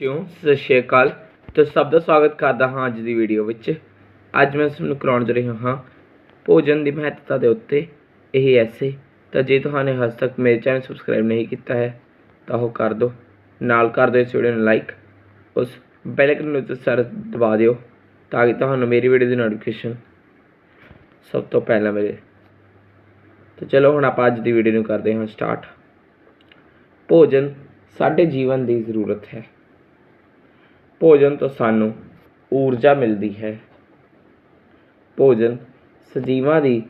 ਬੱਚਿਓ, ਸਤਿ ਸ਼੍ਰੀ ਅਕਾਲ। ਤੇ ਸਭ ਦਾ ਸਵਾਗਤ ਕਰਦਾ ਹਾਂ ਅੱਜ ਦੀ ਵੀਡੀਓ ਵਿੱਚ। ਅੱਜ ਮੈਂ ਤੁਹਾਨੂੰ ਕਰਾਉਣ ਜਾ ਰਿਹਾ ਹਾਂ ਭੋਜਨ ਦੀ ਮਹੱਤਤਾ ਦੇ ਉੱਤੇ। ਇਹ ਐਸੇ, ਤਾਂ ਜੇ ਤੁਹਾਨੂੰ ਹਜੇ ਤੱਕ ਮੇਰੇ ਚੈਨਲ ਸਬਸਕ੍ਰਾਈਬ ਨਹੀਂ ਕੀਤਾ ਹੈ, ਤਾਂ ਉਹ ਕਰ ਦਿਓ। ਨਾਲ ਕਰ ਦਿਓ ਇਸ ਵੀਡੀਓ ਨੂੰ ਲਾਈਕ ਉਸ ਬੈਲ ਆਈਕਨ ਨੂੰ ਸਰ ਦਬਾ ਦਿਓ, ਤਾਂ ਕਿ ਤੁਹਾਨੂੰ ਮੇਰੀ ਵੀਡੀਓ ਦੀ ਨੋਟੀਫਿਕੇਸ਼ਨ ਸਭ ਤੋਂ ਪਹਿਲਾਂ ਮਿਲੇ। ਤਾਂ ਚਲੋ ਹੁਣ ਆਪਾਂ ਅੱਜ ਦੀ ਵੀਡੀਓ ਨੂੰ ਕਰਦੇ ਹਾਂ ਸਟਾਰਟ ਭੋਜਨ ਸਾਡੇ ਜੀਵਨ ਦੀ ਜ਼ਰੂਰਤ ਹੈ। ਭੋਜਨ ਤੋਂ ਸਾਨੂੰ ਊਰਜਾ ਮਿਲਦੀ ਹੈ। ਭੋਜਨ ਸਜੀਵਾਂ ਦੀ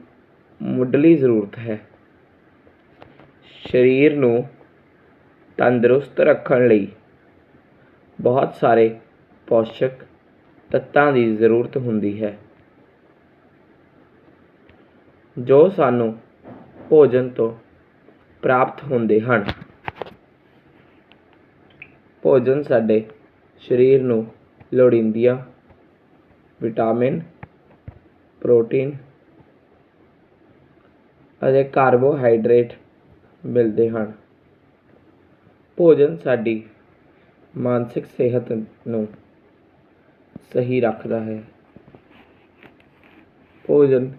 ਮੁੱਢਲੀ ਜ਼ਰੂਰਤ ਹੈ। ਸਰੀਰ ਨੂੰ ਤੰਦਰੁਸਤ ਰੱਖਣ ਲਈ ਬਹੁਤ ਸਾਰੇ ਪੋਸ਼ਕ ਤੱਤਾਂ ਦੀ ਜ਼ਰੂਰਤ ਹੁੰਦੀ ਹੈ। ਜੋ ਸਾਨੂੰ ਭੋਜਨ ਤੋਂ ਪ੍ਰਾਪਤ ਹੁੰਦੇ ਹਨ। ਭੋਜਨ ਸਾਡੇ ਸਰੀਰ ਨੂੰ ਲੋੜੀਂਦੀਆਂ ਵਿਟਾਮਿਨ, ਪ੍ਰੋਟੀਨ ਅਤੇ ਕਾਰਬੋਹਾਈਡਰੇਟ ਮਿਲਦੇ ਹਨ। ਭੋਜਨ ਸਾਡੀ ਮਾਨਸਿਕ ਸਿਹਤ ਨੂੰ ਸਹੀ ਰੱਖਦਾ ਹੈ। ਭੋਜਨ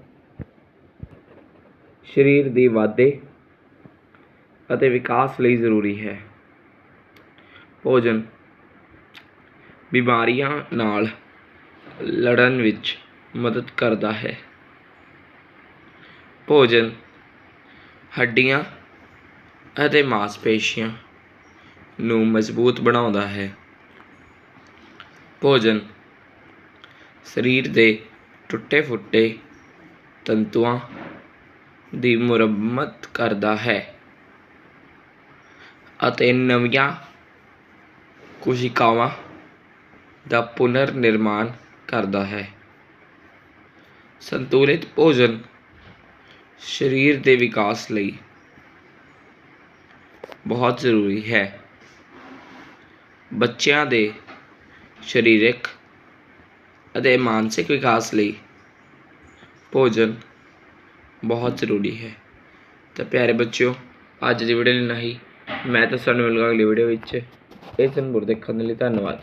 ਸਰੀਰ ਦੇ ਵਾਧੇ ਅਤੇ ਵਿਕਾਸ ਲਈ ਜ਼ਰੂਰੀ ਹੈ। ਭੋਜਨ ਬਿਮਾਰੀਆਂ ਨਾਲ ਲੜਨ ਵਿੱਚ ਮਦਦ ਕਰਦਾ ਹੈ। ਭੋਜਨ, ਹੱਡੀਆਂ ਅਤੇ ਮਾਸਪੇਸ਼ੀਆਂ ਨੂੰ ਮਜ਼ਬੂਤ ਬਣਾਉਂਦਾ ਹੈ। ਭੋਜਨ, ਸਰੀਰ ਦੇ ਟੁੱਟੇ ਫੁੱਟੇ ਤੰਤੂਆਂ ਦੀ ਮੁਰੰਮਤ ਕਰਦਾ ਹੈ ਅਤੇ ਨਵੀਆਂ ਕੋਸ਼ਿਕਾਵਾਂ ਦਾ ਪੁਨਰ ਨਿਰਮਾਣ ਕਰਦਾ ਹੈ। ਸੰਤੁਲਿਤ ਭੋਜਨ ਸਰੀਰ ਦੇ ਵਿਕਾਸ ਲਈ ਬਹੁਤ ਜ਼ਰੂਰੀ ਹੈ। ਬੱਚਿਆਂ ਦੇ ਸਰੀਰਕ ਅਤੇ ਮਾਨਸਿਕ ਵਿਕਾਸ ਲਈ ਭੋਜਨ ਬਹੁਤ ਜ਼ਰੂਰੀ ਹੈ। ਤਾਂ ਪਿਆਰੇ ਬੱਚਿਓ, ਅੱਜ ਦੀ ਵੀਡੀਓ ਲਈ ਨਹੀਂ ਮੈਂ ਤਾਂ ਸਾਨੂੰ ਮਿਲੂੰਗਾ ਅਗਲੀ ਵੀਡੀਓ ਵਿੱਚ। ਇਹ ਸੰਪੂਰ ਦੇਖਣ ਦੇ ਲਈ ਧੰਨਵਾਦ।